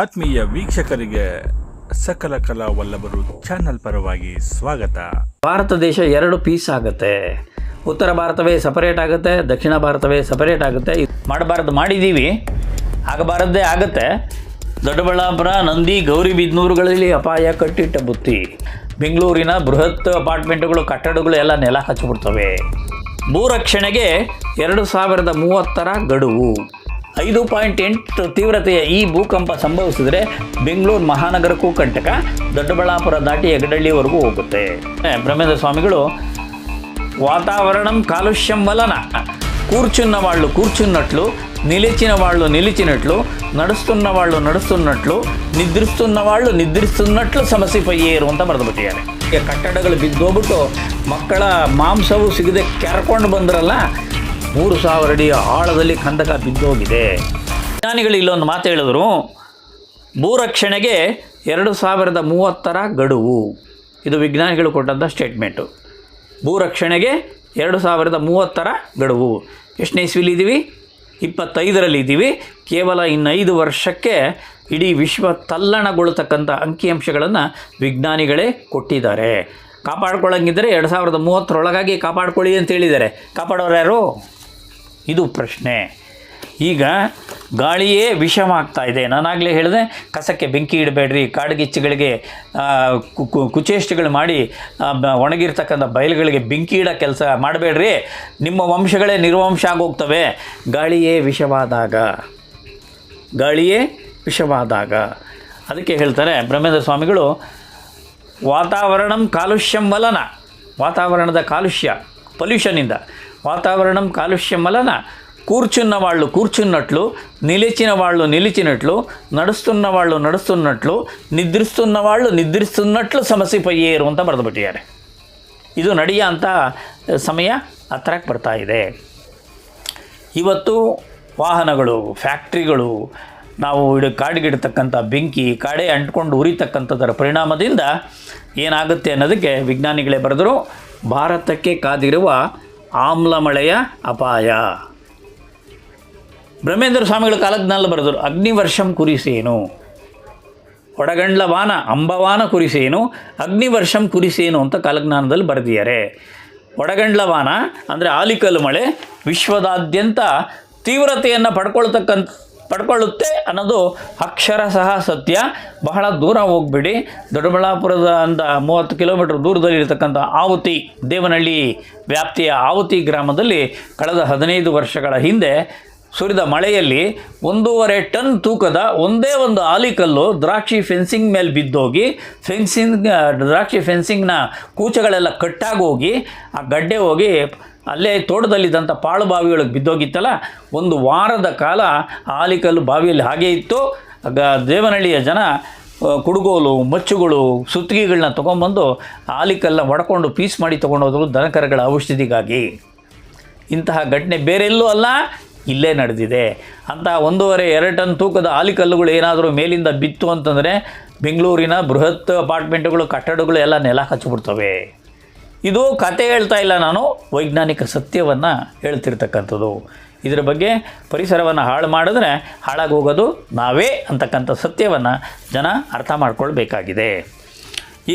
ಆತ್ಮೀಯ ವೀಕ್ಷಕರಿಗೆ ಸಕಲ ಕಲಾ ವಲ್ಲಭರು ಚಾನಲ್ ಪರವಾಗಿ ಸ್ವಾಗತ. ಭಾರತ ದೇಶ ಎರಡು ಪೀಸ್ ಆಗುತ್ತೆ. ಉತ್ತರ ಭಾರತವೇ ಸಪರೇಟ್ ಆಗುತ್ತೆ, ದಕ್ಷಿಣ ಭಾರತವೇ ಸಪರೇಟ್ ಆಗುತ್ತೆ. ಮಾಡಬಾರದು ಮಾಡಿದ್ದೀವಿ ಆಗಬಾರದ್ದೇ ಆಗುತ್ತೆ. ದೊಡ್ಡಬಳ್ಳಾಪುರ, ನಂದಿ ಗೌರಿಬಿದನೂರುಗಳಲ್ಲಿ ಅಪಾಯ ಕಟ್ಟಿಟ್ಟ ಬುತ್ತಿ. ಬೆಂಗಳೂರಿನ ಬೃಹತ್ ಅಪಾರ್ಟ್ಮೆಂಟ್ಗಳು, ಕಟ್ಟಡಗಳು ಎಲ್ಲ ನೆಲ ಹಚ್ಚಿಬಿಡ್ತವೆ ಭೂರಕ್ಷಣೆಗೆ ಎರಡು ಸಾವಿರದ ಮೂವತ್ತರ ಗಡುವು. ಐದು ಪಾಯಿಂಟ್ ಎಂಟು ತೀವ್ರತೆಯ ಈ ಭೂಕಂಪ ಸಂಭವಿಸಿದರೆ ಬೆಂಗಳೂರು ಮಹಾನಗರಕ್ಕೂ ಕಂಟಕ ದೊಡ್ಡಬಳ್ಳಾಪುರ ದಾಟಿ ಹೆಗಡಳ್ಳಿವರೆಗೂ ಹೋಗುತ್ತೆ ಬ್ರಹ್ಮೇಂದ್ರ ಸ್ವಾಮಿಗಳು వాతావరణం కాలుష్యం వలన కూర్చున్న వాళ్ళు కూర్చున్నట్లు నిలిచిన వాళ్ళు నిలిచినట్లు నడుస్తున్న వాళ్ళు నడుస్తున్నట్లు నిద్రిస్తున్న వాళ్ళు నిద్రిస్తున్నట్లు ಸಮಸ್ಯೆಪಯ್ಯೇರು ಅಂತ ಬರೆದುಬಿಟ್ಟಿದ್ದಾರೆ ಈಗ ಕಟ್ಟಡಗಳು ಬಿದ್ದೋಗ್ಬಿಟ್ಟು ಮಕ್ಕಳ ಮಾಂಸವು ಸಿಗದೆ ಕೆರ್ಕೊಂಡು ಬಂದ್ರಲ್ಲ ಮೂರು ಸಾವಿರ ಅಡಿ ಆಳದಲ್ಲಿ ಕಂದಕ ಬಿದ್ದೋಗಿದೆ. ವಿಜ್ಞಾನಿಗಳು ಇಲ್ಲೊಂದು ಮಾತು ಹೇಳಿದ್ರು, ಭೂರಕ್ಷಣೆಗೆ ಎರಡು ಸಾವಿರದ ಮೂವತ್ತರ ಗಡುವು. ಇದು ವಿಜ್ಞಾನಿಗಳು ಕೊಟ್ಟಂಥ ಸ್ಟೇಟ್ಮೆಂಟು ಭೂರಕ್ಷಣೆಗೆ ಎರಡು ಸಾವಿರದ ಮೂವತ್ತರ ಗಡುವು. ಎಷ್ಟನೇ ಇಸ್ವಿಲಿ ಇದ್ದೀವಿ ಇಪ್ಪತ್ತೈದರಲ್ಲಿ ಇದ್ದೀವಿ ಕೇವಲ ಇನ್ನೈದು ವರ್ಷಕ್ಕೆ ಇಡೀ ವಿಶ್ವ ತಲ್ಲಣಗೊಳ್ಳತಕ್ಕಂಥ ಅಂಕಿಅಂಶಗಳನ್ನು ವಿಜ್ಞಾನಿಗಳೇ ಕೊಟ್ಟಿದ್ದಾರೆ. ಕಾಪಾಡ್ಕೊಳ್ಳಂಗಿದ್ದರೆ ಎರಡು ಸಾವಿರದ ಮೂವತ್ತರೊಳಗಾಗಿ ಕಾಪಾಡ್ಕೊಳ್ಳಿ ಅಂತ ಹೇಳಿದ್ದಾರೆ. ಕಾಪಾಡೋರು ಯಾರು? ಇದು ಪ್ರಶ್ನೆ. ಈಗ ಗಾಳಿಯೇ ವಿಷವಾಗ್ತಾ ಇದೆ. ನಾನಾಗಲೇ ಹೇಳಿದೆ, ಕಸಕ್ಕೆ ಬೆಂಕಿ ಇಡಬೇಡ್ರಿ, ಕಾಡುಗಿಚ್ಚುಗಳಿಗೆ ಕುಚೇಷ್ಟಗಳು ಮಾಡಿ ಒಣಗಿರ್ತಕ್ಕಂಥ ಬಯಲುಗಳಿಗೆ ಬೆಂಕಿ ಇಡೋ ಕೆಲಸ ಮಾಡಬೇಡ್ರಿ. ನಿಮ್ಮ ವಂಶಗಳೇ ನಿರ್ವಂಶ ಆಗೋಗ್ತವೆ. ಗಾಳಿಯೇ ವಿಷವಾದಾಗ. ಗಾಳಿಯೇ ವಿಷವಾದಾಗ. ಅದಕ್ಕೆ ಹೇಳ್ತಾರೆ ಬ್ರಹ್ಮೇಂದ್ರ ಸ್ವಾಮಿಗಳು, ವಾತಾವರಣಂ ಕಾಲುಷ್ಯಂ ವಲನ ವಾತಾವರಣದ ಕಾಲುಷ್ಯ ಪೊಲ್ಯೂಷನಿಂದ వాతావరణం కాలుష్యం వలన కూర్చున్న వాళ్ళు కూర్చున్నట్లు నిలిచిన వాళ్ళు నిలిచినట్లు నడుస్తున్న వాళ్ళు నడుస్తున్నట్లు నిద్రిస్తున్న వాళ్ళు నిద్రిస్తున్నట్లు ಸಮಸ್ಯೆಪಯ್ಯೇರು ಅಂತ ಬರೆದುಬಿಟ್ಟಿದ್ದಾರೆ ಇದು ನಡೆಯ ಅಂತ ಸಮಯ ಹತ್ರಕ್ಕೆ ಬರ್ತಾ ಇದೆ ಇವತ್ತು ವಾಹನಗಳು ಫ್ಯಾಕ್ಟ್ರಿಗಳು ನಾವು ಇಡ ಕಾಡಿಗಿಡ್ತಕ್ಕಂಥ ಬೆಂಕಿ ಕಾಡೆ ಅಂಟ್ಕೊಂಡು ಉರಿತಕ್ಕಂಥದ್ದರ ಪರಿಣಾಮದಿಂದ ಏನಾಗುತ್ತೆ ಅನ್ನೋದಕ್ಕೆ ವಿಜ್ಞಾನಿಗಳೇ ಬರೆದರು ಭಾರತಕ್ಕೆ ಕಾದಿರುವ ಆಮ್ಲ ಮಳೆಯ ಅಪಾಯ. ಬ್ರಹ್ಮೇಂದ್ರ ಸ್ವಾಮಿಗಳ ಕಾಲಜ್ಞಾನದಲ್ಲಿ ಬರೆದರು, ಅಗ್ನಿವರ್ಷಂ ಕುರಿಸೇನು. ಒಡಗಂಡ್ಲ ವಾನ, ಅಂಬವಾನ ಕುರಿಸೇನು, ಅಗ್ನಿವರ್ಷಂ ಕುರಿಸೇನು ಅಂತ ಕಾಲಜ್ಞಾನದಲ್ಲಿ ಬರೆದಿದ್ದಾರೆ. ಒಡಗಂಡ್ಲವಾನ ಅಂದರೆ ಆಲಿಕಲ್ಲು ಮಳೆ, ವಿಶ್ವದಾದ್ಯಂತ ತೀವ್ರತೆಯನ್ನು ಪಡ್ಕೊಳ್ತಕ್ಕಂಥ ಪಡ್ಕೊಳ್ಳುತ್ತೆ ಅನ್ನೋದು ಅಕ್ಷರ ಸಹ ಸತ್ಯ. ಬಹಳ ದೂರ ಹೋಗ್ಬಿಡಿ. ದೊಡ್ಡಬಳ್ಳಾಪುರದ ಅಂದ ಮೂವತ್ತು ಕಿಲೋಮೀಟರ್ ದೂರದಲ್ಲಿ ಇರತಕ್ಕಂಥ ಆವತಿ ದೇವನಹಳ್ಳಿ ವ್ಯಾಪ್ತಿಯ ಆವತಿ ಗ್ರಾಮದಲ್ಲಿ ಕಳೆದ ಹದಿನೈದು ವರ್ಷಗಳ ಹಿಂದೆ ಸುರಿದ ಮಳೆಯಲ್ಲಿ ಒಂದೂವರೆ ಟನ್ ತೂಕದ ಒಂದೇ ಒಂದು ಆಲಿಕಲ್ಲು ದ್ರಾಕ್ಷಿ ಫೆನ್ಸಿಂಗ್ ಮೇಲೆ ಬಿದ್ದೋಗಿ, ಫೆನ್ಸಿಂಗ್, ದ್ರಾಕ್ಷಿ ಫೆನ್ಸಿಂಗ್ನ ಕೂಚಗಳೆಲ್ಲ ಕಟ್ಟಾಗೋಗಿ, ಆ ಗಡ್ಡೆ ಹೋಗಿ ಅಲ್ಲೇ ತೋಟದಲ್ಲಿದ್ದಂಥ ಪಾಳು ಬಾವಿಗಳಿಗೆ ಬಿದ್ದೋಗಿತ್ತಲ್ಲ, ಒಂದು ವಾರದ ಕಾಲ ಆಲಿಕಲ್ಲು ಬಾವಿಯಲ್ಲಿ ಹಾಗೇ ಇತ್ತು. ಗ ದೇವನಹಳ್ಳಿಯ ಜನ ಕುಡುಗೋಲು, ಮಚ್ಚುಗಳು ಸುತ್ತಿಗೆಗಳನ್ನ ತೊಗೊಂಬಂದು ಆಲಿಕಲ್ಲ ಒಡ್ಕೊಂಡು ಪೀಸ್ ಮಾಡಿ ತೊಗೊಂಡೋದ್ರು ದನಕರಗಳ ಔಷಧಿಗಾಗಿ. ಇಂತಹ ಘಟನೆ ಬೇರೆಲ್ಲೂ ಅಲ್ಲ, ಇಲ್ಲೇ ನಡೆದಿದೆ. ಅಂತ ಒಂದೂವರೆ, ಎರಡು ಟನ್ ತೂಕದ ಆಲಿಕಲ್ಲುಗಳು ಏನಾದರೂ ಮೇಲಿಂದ ಬಿತ್ತು ಅಂತಂದರೆ ಬೆಂಗಳೂರಿನ ಬೃಹತ್ ಅಪಾರ್ಟ್ಮೆಂಟ್ಗಳು, ಕಟ್ಟಡಗಳು ಎಲ್ಲ ನೆಲ ಹಚ್ಚಿಬಿಡ್ತವೆ. ಇದು ಕತೆ ಹೇಳ್ತಾ ಇಲ್ಲ ನಾನು, ವೈಜ್ಞಾನಿಕ ಸತ್ಯವನ್ನು ಹೇಳ್ತಿರ್ತಕ್ಕಂಥದ್ದು. ಇದರ ಬಗ್ಗೆ ಪರಿಸರವನ್ನು ಹಾಳು ಮಾಡಿದ್ರೆ ಹಾಳಾಗೋಗೋದು ನಾವೇ ಅಂತಕ್ಕಂಥ ಸತ್ಯವನ್ನು ಜನ ಅರ್ಥ ಮಾಡ್ಕೊಳ್ಬೇಕಾಗಿದೆ.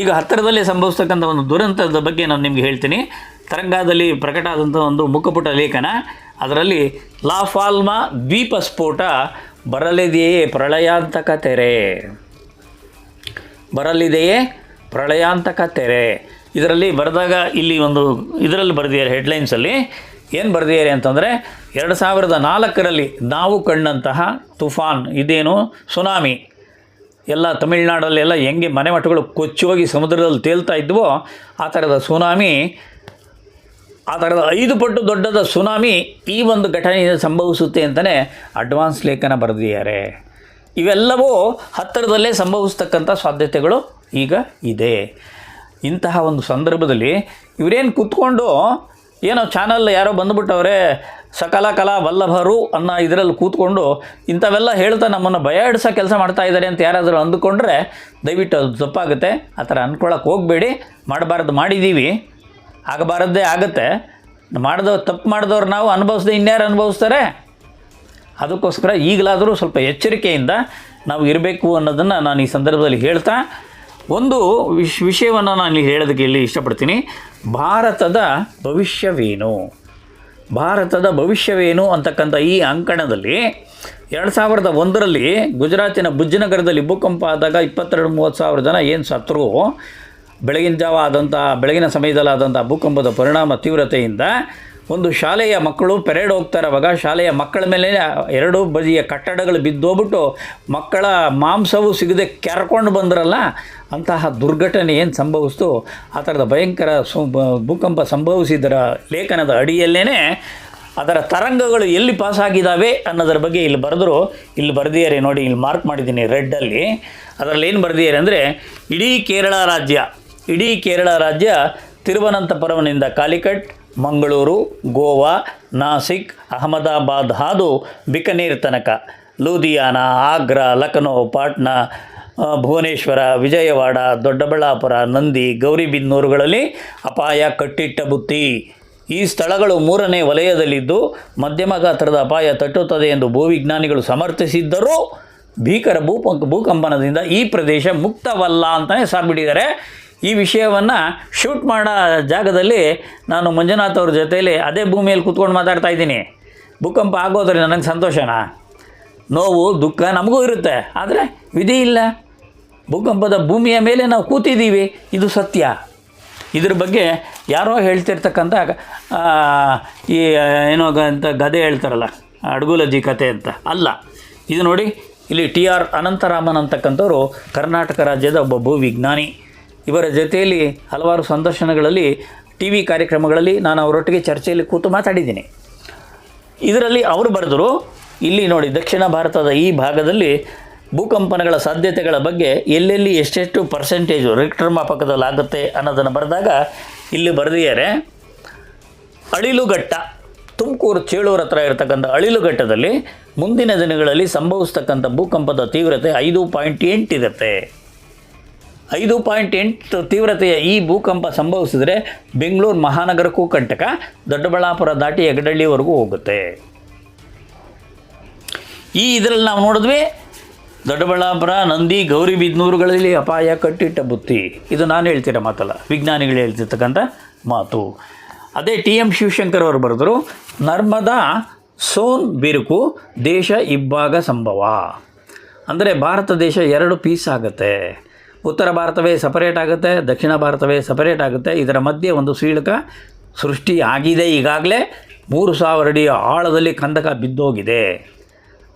ಈಗ ಹತ್ತಿರದಲ್ಲಿ ಸಂಭವಿಸ್ತಕ್ಕಂಥ ಒಂದು ದುರಂತದ ಬಗ್ಗೆ ನಾನು ನಿಮಗೆ ಹೇಳ್ತೀನಿ. ತರಂಗದಲ್ಲಿ ಪ್ರಕಟ ಆದಂಥ ಒಂದು ಮುಖಪುಟ ಲೇಖನ, ಅದರಲ್ಲಿ ಲಾಫಾಲ್ಮಾ ದ್ವೀಪ ಸ್ಫೋಟ ಬರಲಿದೆಯೇ ಪ್ರಳಯಾಂತಕ ತೆರೆ? ಬರಲಿದೆಯೇ ಪ್ರಳಯಾಂತಕ ತೆರೆ? ಇದರಲ್ಲಿ ಬರೆದಾಗ ಇಲ್ಲಿ ಒಂದು ಇದರಲ್ಲಿ ಬರೆದಿದ್ದಾರೆ ಹೆಡ್ಲೈನ್ಸಲ್ಲಿ ಏನು ಬರೆದಿದ್ದಾರೆ ಅಂತಂದರೆ, ಎರಡು ಸಾವಿರದ ನಾಲ್ಕರಲ್ಲಿ ನಾವು ಕಂಡಂತಹ ತುಫಾನ್, ಇದೇನು? ಸುನಾಮಿ. ಎಲ್ಲ ತಮಿಳ್ನಾಡಲ್ಲೆಲ್ಲ ಹೆಂಗೆ ಮನೆ ಮಠಗಳು ಕೊಚ್ಚಿ ಸಮುದ್ರದಲ್ಲಿ ತೇಲ್ತಾ ಇದ್ವೋ, ಆ ಥರದ ಸುನಾಮಿ, ಆ ಥರದ ಐದು ಪಟ್ಟು ದೊಡ್ಡದ ಸುನಾಮಿ ಈ ಒಂದು ಘಟನೆಯಿಂದ ಸಂಭವಿಸುತ್ತೆ ಅಂತಲೇ ಅಡ್ವಾನ್ಸ್ ಲೇಖನ ಬರೆದಿದ್ದಾರೆ. ಇವೆಲ್ಲವೂ ಹತ್ತಿರದಲ್ಲೇ ಸಂಭವಿಸ್ತಕ್ಕಂಥ ಸಾಧ್ಯತೆಗಳು ಈಗ ಇದೆ. ಇಂತಹ ಒಂದು ಸಂದರ್ಭದಲ್ಲಿ ಇವರೇನು ಕೂತ್ಕೊಂಡು ಏನೋ ಚಾನಲ್ ಯಾರೋ ಬಂದುಬಿಟ್ಟವ್ರೆ, ಸಕಲ ಕಲಾ ವಲ್ಲಭರು ಅನ್ನೋ ಇದರಲ್ಲಿ ಕೂತ್ಕೊಂಡು ಇಂಥವೆಲ್ಲ ಹೇಳ್ತಾ ನಮ್ಮನ್ನು ಭಯ ಹಿಡಿಸೋ ಕೆಲಸ ಮಾಡ್ತಾ ಇದ್ದಾರೆ ಅಂತ ಯಾರಾದರೂ ಅಂದುಕೊಂಡ್ರೆ ದಯವಿಟ್ಟು ಅದು ತಪ್ಪಾಗುತ್ತೆ. ಆ ಥರ ಅಂದ್ಕೊಳ್ಳೋಕೆ ಹೋಗಬೇಡಿ. ಮಾಡಬಾರ್ದು ಮಾಡಿದ್ದೀವಿ ಆಗಬಾರದ್ದೇ ಆಗುತ್ತೆ. ಮಾಡಿದವ್ರು ತಪ್ಪು ಮಾಡಿದವ್ರು ನಾವು ಅನುಭವಿಸ್ದೆ ಇನ್ಯಾರು ಅನುಭವಿಸ್ತಾರೆ? ಅದಕ್ಕೋಸ್ಕರ ಈಗಲಾದರೂ ಸ್ವಲ್ಪ ಎಚ್ಚರಿಕೆಯಿಂದ ನಾವು ಇರಬೇಕು ಅನ್ನೋದನ್ನು ನಾನು ಈ ಸಂದರ್ಭದಲ್ಲಿ ಹೇಳ್ತಾ ಒಂದು ವಿಶ್, ವಿಷಯವನ್ನು ನಾನು ಇಲ್ಲಿ ಹೇಳೋದಕ್ಕೆ ಇಲ್ಲಿ ಇಷ್ಟಪಡ್ತೀನಿ. ಭಾರತದ ಭವಿಷ್ಯವೇನು? ಭಾರತದ ಭವಿಷ್ಯವೇನು ಅಂತಕ್ಕಂಥ ಈ ಅಂಕಣದಲ್ಲಿ ಎರಡು ಸಾವಿರದ ಒಂದರಲ್ಲಿ ಗುಜರಾತಿನ ಭುಜ್ನಗರದಲ್ಲಿ ಭೂಕಂಪ ಆದಾಗ ಇಪ್ಪತ್ತೆರಡು, ಮೂವತ್ತು ಸಾವಿರ ಜನ ಏನು ಸತ್ರು ಬೆಳಗಿನ ಜಾವ ಆದಂಥ ಬೆಳಗಿನ ಸಮಯದಲ್ಲಾದಂಥ ಭೂಕಂಪದ ಪರಿಣಾಮ ತೀವ್ರತೆಯಿಂದ ಒಂದು ಶಾಲೆಯ ಮಕ್ಕಳು ಪೆರೇಡ್ ಹೋಗ್ತಾ ಇರುವಾಗ ಶಾಲೆಯ ಮಕ್ಕಳ ಮೇಲೆ ಎರಡು ಬದಿಯ ಕಟ್ಟಡಗಳು ಬಿದ್ದೋಗ್ಬಿಟ್ಟು ಮಕ್ಕಳ ಮಾಂಸವು ಸಿಗದೆ ಕೆರ್ಕೊಂಡು ಬಂದ್ರಲ್ಲ ಅಂತಹ ದುರ್ಘಟನೆ ಏನು ಸಂಭವಿಸ್ತು? ಆ ಥರದ ಭಯಂಕರ ಭೂಕಂಪ ಸಂಭವಿಸಿದರ ಲೇಖನದ ಅಡಿಯಲ್ಲೇ ಅದರ ತರಂಗಗಳು ಎಲ್ಲಿ ಪಾಸಾಗಿದ್ದಾವೆ ಅನ್ನೋದರ ಬಗ್ಗೆ ಇಲ್ಲಿ ಬರೆದ್ರು. ಇಲ್ಲಿ ಬರೆದಿದ್ದಾರೆ ನೋಡಿ, ಇಲ್ಲಿ ಮಾರ್ಕ್ ಮಾಡಿದ್ದೀನಿ ರೆಡ್ಡಲ್ಲಿ ಅದರಲ್ಲಿ ಏನು ಬರೆದಿದ್ದಾರೆ ಅಂದರೆ, ಇಡೀ ಕೇರಳ ರಾಜ್ಯ, ಇಡೀ ಕೇರಳ ರಾಜ್ಯ ತಿರುವನಂತಪುರಂನಿಂದ ಕಾಲಿಕಟ್, ಮಂಗಳೂರು, ಗೋವಾ, ನಾಸಿಕ್, ಅಹಮದಾಬಾದ್ ಹಾದು ಬಿಕನೇರ್ ತನಕ. ಲೂಧಿಯಾನ, ಆಗ್ರಾ, ಲಖನೌ, ಪಾಟ್ನಾ ಭುವನೇಶ್ವರ, ವಿಜಯವಾಡ, ದೊಡ್ಡಬಳ್ಳಾಪುರ, ನಂದಿ, ಗೌರಿಬಿನ್ನೂರುಗಳಲ್ಲಿ ಅಪಾಯ ಕಟ್ಟಿಟ್ಟ ಬುತ್ತಿ. ಈ ಸ್ಥಳಗಳು ಮೂರನೇ ವಲಯದಲ್ಲಿದ್ದು ಮಧ್ಯಮ ಗಾತ್ರದ ಅಪಾಯ ತಟ್ಟುತ್ತದೆ ಎಂದು ಭೂವಿಜ್ಞಾನಿಗಳು ಸಮರ್ಥಿಸಿದ್ದರೂ ಭೀಕರ ಭೂಪ, ಭೂಕಂಪನದಿಂದ ಈ ಪ್ರದೇಶ ಮುಕ್ತವಲ್ಲ ಅಂತಲೇ ಸಾರ್ಬಿಟ್ಟಿದ್ದಾರೆ. ಈ ವಿಷಯವನ್ನು ಶೂಟ್ ಮಾಡೋ ಜಾಗದಲ್ಲಿ ನಾನು ಮಂಜುನಾಥ್ ಅವ್ರ ಜೊತೆಯಲ್ಲಿ ಅದೇ ಭೂಮಿಯಲ್ಲಿ ಕೂತ್ಕೊಂಡು ಮಾತಾಡ್ತಾ ಇದ್ದೀನಿ. ಭೂಕಂಪ ಆಗೋದ್ರೆ ನನಗೆ ಸಂತೋಷನಾ? ನೋವು, ದುಃಖ ನಮಗೂ ಇರುತ್ತೆ. ಆದರೆ ವಿಧಿ ಇಲ್ಲ. ಭೂಕಂಪದ ಭೂಮಿಯ ಮೇಲೆ ನಾವು ಕೂತಿದ್ದೀವಿ. ಇದು ಸತ್ಯ. ಇದ್ರ ಬಗ್ಗೆ ಯಾರೋ ಹೇಳ್ತಿರ್ತಕ್ಕಂಥ ಈ, ಏನೋ ಅಂತ ಗದೆ ಹೇಳ್ತಾರಲ್ಲ, ಅಡಗುಲಜಿ ಕತೆ ಅಂತ. ಅಲ್ಲ, ಇದು ನೋಡಿ, ಇಲ್ಲಿ ಟಿ ಆರ್ ಅನಂತರಾಮನ್ ಅಂತಕ್ಕಂಥವ್ರು ಕರ್ನಾಟಕ ರಾಜ್ಯದ ಒಬ್ಬ ಭೂವಿಜ್ಞಾನಿ. ಇವರ ಜೊತೆಯಲ್ಲಿ ಹಲವಾರು ಸಂದರ್ಶನಗಳಲ್ಲಿ, ಟಿ ವಿ ಕಾರ್ಯಕ್ರಮಗಳಲ್ಲಿ ನಾನು ಅವರೊಟ್ಟಿಗೆ ಚರ್ಚೆಯಲ್ಲಿ ಕೂತು ಮಾತಾಡಿದ್ದೀನಿ. ಇದರಲ್ಲಿ ಅವರು ಬರೆದರು, ಇಲ್ಲಿ ನೋಡಿ, ದಕ್ಷಿಣ ಭಾರತದ ಈ ಭಾಗದಲ್ಲಿ ಭೂಕಂಪನಗಳ ಸಾಧ್ಯತೆಗಳ ಬಗ್ಗೆ ಎಲ್ಲೆಲ್ಲಿ ಎಷ್ಟೆಷ್ಟು ಪರ್ಸೆಂಟೇಜು ರಿಕ್ಟರ್ ಮಾಪಕದಲ್ಲಿ ಆಗುತ್ತೆ ಅನ್ನೋದನ್ನು ಬರೆದಾಗ ಇಲ್ಲಿ ಬರೆದಿದ್ದಾರೆ. ಅಳಿಲುಘಟ್ಟ, ತುಮಕೂರು ಚೇಳೂರು ಹತ್ರ ಇರತಕ್ಕಂಥ ಅಳಿಲುಘಟ್ಟದಲ್ಲಿ ಮುಂದಿನ ದಿನಗಳಲ್ಲಿ ಸಂಭವಿಸ್ತಕ್ಕಂಥ ಭೂಕಂಪದ ತೀವ್ರತೆ ಐದು ಪಾಯಿಂಟ್ ಎಂಟಿರುತ್ತೆ ಐದು ಪಾಯಿಂಟ್ ಎಂಟು ತೀವ್ರತೆಯ ಈ ಭೂಕಂಪ ಸಂಭವಿಸಿದರೆ ಬೆಂಗಳೂರು ಮಹಾನಗರಕ್ಕೂ ಕಂಟಕ, ದೊಡ್ಡಬಳ್ಳಾಪುರ ದಾಟಿ ಹೆಗಡಳ್ಳಿವರೆಗೂ ಹೋಗುತ್ತೆ. ಈ ಇದರಲ್ಲಿ ನಾವು ನೋಡಿದ್ವಿ ದೊಡ್ಡಬಳ್ಳಾಪುರ, ನಂದಿ, ಗೌರಿ ಬಿದ್ನೂರುಗಳಲ್ಲಿ ಅಪಾಯ ಕಟ್ಟಿಟ್ಟ ಬುತ್ತಿ. ಇದು ನಾನು ಹೇಳ್ತಿರೋ ಮಾತಲ್ಲ. ವಿಜ್ಞಾನಿಗಳು ಹೇಳ್ತಿರ್ತಕ್ಕಂಥ ಮಾತು. ಅದೇ ಟಿ ಎಂ ಶಿವಶಂಕರ್ ಅವರು ಬರೆದರು, ನರ್ಮದಾ ಸೋನ್ ಬಿರುಕು, ದೇಶ ಇಬ್ಬಾಗ ಸಂಭವ. ಅಂದರೆ ಭಾರತ ದೇಶ ಎರಡು ಪೀಸ್ ಆಗುತ್ತೆ. ಉತ್ತರ ಭಾರತವೇ ಸಪರೇಟ್ ಆಗುತ್ತೆ, ದಕ್ಷಿಣ ಭಾರತವೇ ಸಪರೇಟ್ ಆಗುತ್ತೆ. ಇದರ ಮಧ್ಯೆ ಒಂದು ಸೀಳಕ ಸೃಷ್ಟಿ ಆಗಿದೆ ಈಗಾಗಲೇ. ಮೂರು ಸಾವಿರ ಅಡಿ ಆಳದಲ್ಲಿ ಕಂದಕ ಬಿದ್ದೋಗಿದೆ.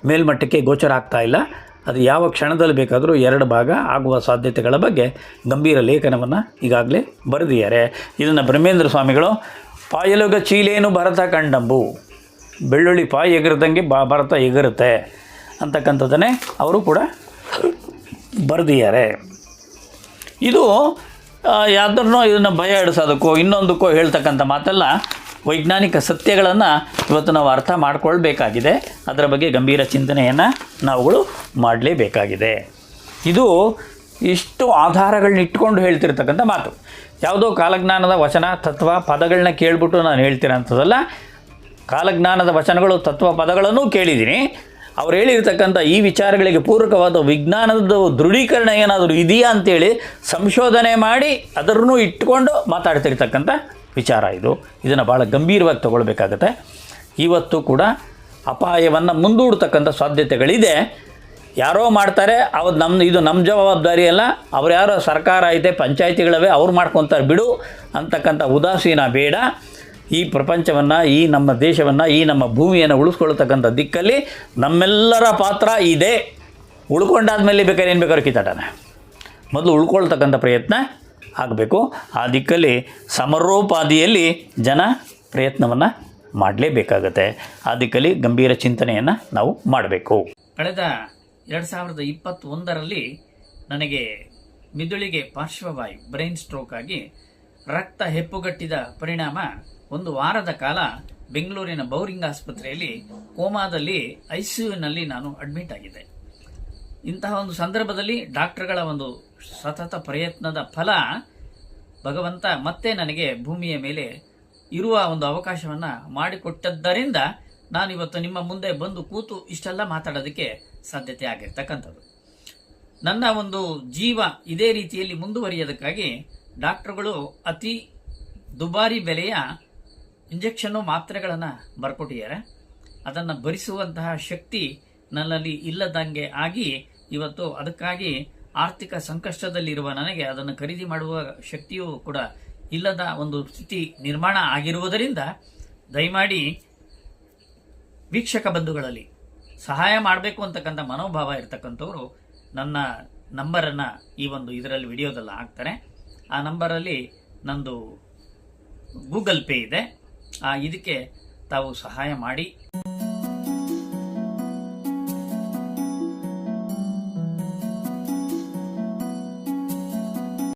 ಮೇಲ್ಮಟ್ಟಕ್ಕೆ ಗೋಚರ ಆಗ್ತಾ ಇಲ್ಲ. ಅದು ಯಾವ ಕ್ಷಣದಲ್ಲಿ ಬೇಕಾದರೂ ಎರಡು ಭಾಗ ಆಗುವ ಸಾಧ್ಯತೆಗಳ ಬಗ್ಗೆ ಗಂಭೀರ ಲೇಖನವನ್ನು ಈಗಾಗಲೇ ಬರೆದಿದ್ದಾರೆ. ಇದನ್ನು ಬ್ರಹ್ಮೇಂದ್ರ ಸ್ವಾಮಿಗಳು, ಪಾಯಲುಗ ಚೀಲೇನು ಭರತ ಕಂಡಂಬು, ಬೆಳ್ಳುಳ್ಳಿ ಪಾಯಿ ಎಗರದಂಗೆ ಬಾ ಭಾರತ ಎಗರುತ್ತೆ ಅಂತಕ್ಕಂಥದ್ದನ್ನೇ ಅವರು ಕೂಡ ಬರೆದಿದ್ದಾರೆ. ಇದು ಯಾವ್ದನ್ನೋ ಇದನ್ನು ಭಯ ಇಡಿಸೋದಕ್ಕೋ ಇನ್ನೊಂದಕ್ಕೋ ಹೇಳ್ತಕ್ಕಂಥ ಮಾತೆಲ್ಲ ವೈಜ್ಞಾನಿಕ ಸತ್ಯಗಳನ್ನು ಇವತ್ತು ನಾವು ಅರ್ಥ ಮಾಡಿಕೊಳ್ಬೇಕಾಗಿದೆ. ಅದರ ಬಗ್ಗೆ ಗಂಭೀರ ಚಿಂತನೆಯನ್ನು ನಾವುಗಳು ಮಾಡಲೇಬೇಕಾಗಿದೆ. ಇದು ಇಷ್ಟು ಆಧಾರಗಳನ್ನ ಇಟ್ಕೊಂಡು ಹೇಳ್ತಿರ್ತಕ್ಕಂಥ ಮಾತು. ಯಾವುದೋ ಕಾಲಜ್ಞಾನದ ವಚನ, ತತ್ವ ಪದಗಳನ್ನ ಕೇಳಿಬಿಟ್ಟು ನಾನು ಹೇಳ್ತಿರೋಂಥದ್ದಲ್ಲ ಕಾಲಜ್ಞಾನದ ವಚನಗಳು, ತತ್ವ, ಪದಗಳನ್ನು ಕೇಳಿದ್ದೀನಿ. ಅವ್ರು ಹೇಳಿರ್ತಕ್ಕಂಥ ಈ ವಿಚಾರಗಳಿಗೆ ಪೂರಕವಾದ ವಿಜ್ಞಾನದ ದೃಢೀಕರಣ ಏನಾದರೂ ಇದೆಯಾ ಅಂತೇಳಿ ಸಂಶೋಧನೆ ಮಾಡಿ ಅದರನ್ನು ಇಟ್ಕೊಂಡು ಮಾತಾಡ್ತಿರ್ತಕ್ಕಂಥ ವಿಚಾರ ಇದು. ಇದನ್ನು ಭಾಳ ಗಂಭೀರವಾಗಿ ತಗೊಳ್ಬೇಕಾಗತ್ತೆ. ಇವತ್ತು ಕೂಡ ಅಪಾಯವನ್ನು ಮುಂದೂಡ್ತಕ್ಕಂಥ ಸಾಧ್ಯತೆಗಳಿದೆ. ಯಾರೋ ಮಾಡ್ತಾರೆ ಅವ್ರು ನಮ್ಮ ಇದು ನಮ್ಮ ಜವಾಬ್ದಾರಿ ಅಲ್ಲ, ಅವ್ರು ಯಾರೋ ಸರ್ಕಾರ ಐತೆ, ಪಂಚಾಯತಿಗಳವೆ, ಅವ್ರು ಮಾಡ್ಕೊತಾರೆ ಬಿಡು ಅಂತಕ್ಕಂಥ ಉದಾಸೀನ ಬೇಡ. ಈ ಪ್ರಪಂಚವನ್ನು, ಈ ನಮ್ಮ ದೇಶವನ್ನು, ಈ ನಮ್ಮ ಭೂಮಿಯನ್ನು ಉಳಿಸ್ಕೊಳ್ತಕ್ಕಂಥ ದಿಕ್ಕಲ್ಲಿ ನಮ್ಮೆಲ್ಲರ ಪಾತ್ರ ಇದೆ. ಉಳ್ಕೊಂಡಾದ್ಮೇಲೆ ಬೇಕಾದ್ರೆ ಏನು ಬೇಕಾದ್ರೂ ಕಿತ್ತಾಟನ ಮೊದಲು ಉಳ್ಕೊಳ್ತಕ್ಕಂಥ ಪ್ರಯತ್ನ ಆಗಬೇಕು. ಆ ದಿಕ್ಕಲ್ಲಿ ಸಮರೋಪಾದಿಯಲ್ಲಿ ಜನ ಪ್ರಯತ್ನವನ್ನು ಮಾಡಲೇಬೇಕಾಗತ್ತೆ. ಆ ದಿಕ್ಕಲ್ಲಿ ಗಂಭೀರ ಚಿಂತನೆಯನ್ನು ನಾವು ಮಾಡಬೇಕು. ಕಳೆದ ಎರಡು ಸಾವಿರದ ಇಪ್ಪತ್ತೊಂದರಲ್ಲಿ ನನಗೆ ಮಿದುಳಿಗೆ ಪಾರ್ಶ್ವವಾಯು ಬ್ರೈನ್ ಸ್ಟ್ರೋಕ್ ಆಗಿ ರಕ್ತ ಹೆಪ್ಪುಗಟ್ಟಿದ ಪರಿಣಾಮ ಒಂದು ವಾರದ ಕಾಲ ಬೆಂಗಳೂರಿನ ಬೌರಿಂಗ್ ಆಸ್ಪತ್ರೆಯಲ್ಲಿ ಕೋಮಾದಲ್ಲಿ ಐಸಿಯುನಲ್ಲಿ ನಾನು ಅಡ್ಮಿಟ್ ಆಗಿದ್ದೆ. ಇಂತಹ ಒಂದು ಸಂದರ್ಭದಲ್ಲಿ ಡಾಕ್ಟರ್ಗಳ ಒಂದು ಸತತ ಪ್ರಯತ್ನದ ಫಲ ಭಗವಂತ ಮತ್ತೆ ನನಗೆ ಭೂಮಿಯ ಮೇಲೆ ಇರುವ ಒಂದು ಅವಕಾಶವನ್ನು ಮಾಡಿಕೊಟ್ಟದ್ದರಿಂದ ನಾನಿವತ್ತು ನಿಮ್ಮ ಮುಂದೆ ಬಂದು ಕೂತು ಇಷ್ಟೆಲ್ಲ ಮಾತಾಡೋದಕ್ಕೆ ಸಾಧ್ಯತೆ ಆಗಿರ್ತಕ್ಕಂಥದ್ದು ನನ್ನ ಒಂದು ಜೀವ ಇದೇ ರೀತಿಯಲ್ಲಿ ಮುಂದುವರಿಯೋದಕ್ಕಾಗಿ ಡಾಕ್ಟರ್ಗಳು ಅತಿ ದುಬಾರಿ ಬೆಲೆಯ ಇಂಜೆಕ್ಷನ್ನು ಮಾತ್ರೆಗಳನ್ನು ಬರ್ಕೊಟ್ಟಿದ್ದಾರೆ. ಅದನ್ನು ಭರಿಸುವಂತಹ ಶಕ್ತಿ ನನ್ನಲ್ಲಿ ಇಲ್ಲದಂಗೆ ಆಗಿ ಇವತ್ತು ಅದಕ್ಕಾಗಿ ಆರ್ಥಿಕ ಸಂಕಷ್ಟದಲ್ಲಿರುವ ನನಗೆ ಅದನ್ನು ಖರೀದಿ ಮಾಡುವ ಶಕ್ತಿಯೂ ಕೂಡ ಇಲ್ಲದ ಒಂದು ಸ್ಥಿತಿ ನಿರ್ಮಾಣ ಆಗಿರುವುದರಿಂದ ದಯಮಾಡಿ ವೀಕ್ಷಕ ಬಂಧುಗಳಲ್ಲಿ ಸಹಾಯ ಮಾಡಬೇಕು ಅಂತಕ್ಕಂಥ ಮನೋಭಾವ ಇರ್ತಕ್ಕಂಥವ್ರು ನನ್ನ ನಂಬರನ್ನು ಈ ಒಂದು ಇದರಲ್ಲಿ ವಿಡಿಯೋದಲ್ಲಿ ಹಾಕ್ತಾರೆ. ಆ ನಂಬರಲ್ಲಿ ನಂದು ಗೂಗಲ್ ಪೇ ಇದೆ. ಇದಕ್ಕೆ ತಾವು ಸಹಾಯ ಮಾಡಿ.